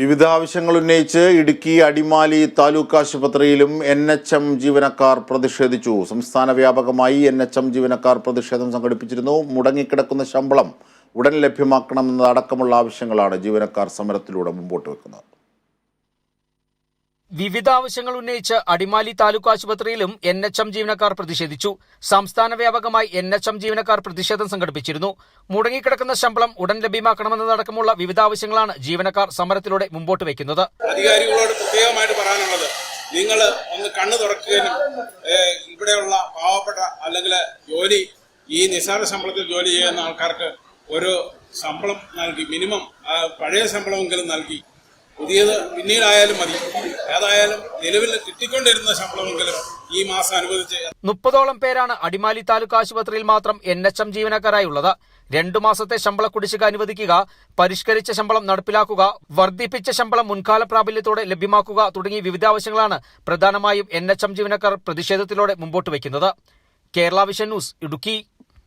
വിവിധ ആവശ്യങ്ങൾ ഉന്നയിച്ച് ഇടുക്കി അടിമാലി താലൂക്ക് ആശുപത്രിയിലും എൻ എച്ച് എം ജീവനക്കാർ പ്രതിഷേധിച്ചു. സംസ്ഥാന വ്യാപകമായി എൻ എച്ച് എം ജീവനക്കാർ പ്രതിഷേധം സംഘടിപ്പിച്ചിരുന്നു. മുടങ്ങിക്കിടക്കുന്ന ശമ്പളം ഉടൻ ലഭ്യമാക്കണമെന്നതടക്കമുള്ള ആവശ്യങ്ങളാണ് ജീവനക്കാർ സമരത്തിലൂടെ മുമ്പോട്ട് വെക്കുന്നത്. വിവിധ ആവശ്യങ്ങൾ ഉന്നയിച്ച് അടിമാലി താലൂക്ക് ആശുപത്രിയിലും എൻ എച്ച് എം ജീവനക്കാർ പ്രതിഷേധിച്ചു. സംസ്ഥാന വ്യാപകമായി എൻ എച്ച് എം ജീവനക്കാർ പ്രതിഷേധം സംഘടിപ്പിച്ചിരുന്നു. മുടങ്ങിക്കിടക്കുന്ന ശമ്പളം ഉടൻ ലഭ്യമാക്കണമെന്നതടക്കമുള്ള വിവിധ ആവശ്യങ്ങളാണ് ജീവനക്കാർ സമരത്തിലൂടെ മുമ്പോട്ട് വയ്ക്കുന്നത്. അധികാരികളോട് പ്രത്യേകമായിട്ട് പറയാനുള്ളത് നിങ്ങൾ ഒന്ന് കണ്ണു തുറക്കുകയും ഇവിടെയുള്ള പാവപ്പെട്ട അല്ലെങ്കിൽ ജോലി ഈ നിസ്സാര ശമ്പളത്തിൽ ജോലി ചെയ്യുന്ന ആൾക്കാർക്ക് ഒരു ശമ്പളം നൽകി മിനിമം പഴയ ശമ്പളമെങ്കിലും നൽകി പുതിയത് പിന്നീടായാലും മതി. നിലവിൽ ഈ മാസം മുപ്പതോളം പേരാണ് അടിമാലി താലൂക്ക് ആശുപത്രിയിൽ മാത്രം എൻ എച്ച് എം ജീവനക്കാരായുള്ളത്. രണ്ടു മാസത്തെ ശമ്പള കുടിശ്ശിക അനുവദിക്കുക പരിഷ്കരിച്ച ശമ്പളം നടപ്പിലാക്കുക വർദ്ധിപ്പിച്ച ശമ്പളം മുൻകാല പ്രാബല്യത്തോടെ ലഭ്യമാക്കുക തുടങ്ങിയ വിവിധ ആവശ്യങ്ങളാണ് പ്രധാനമായും എൻ എച്ച് എം ജീവനക്കാർ പ്രതിഷേധത്തിലൂടെ മുമ്പോട്ട് വയ്ക്കുന്നത്. Kerala vision news Idukki.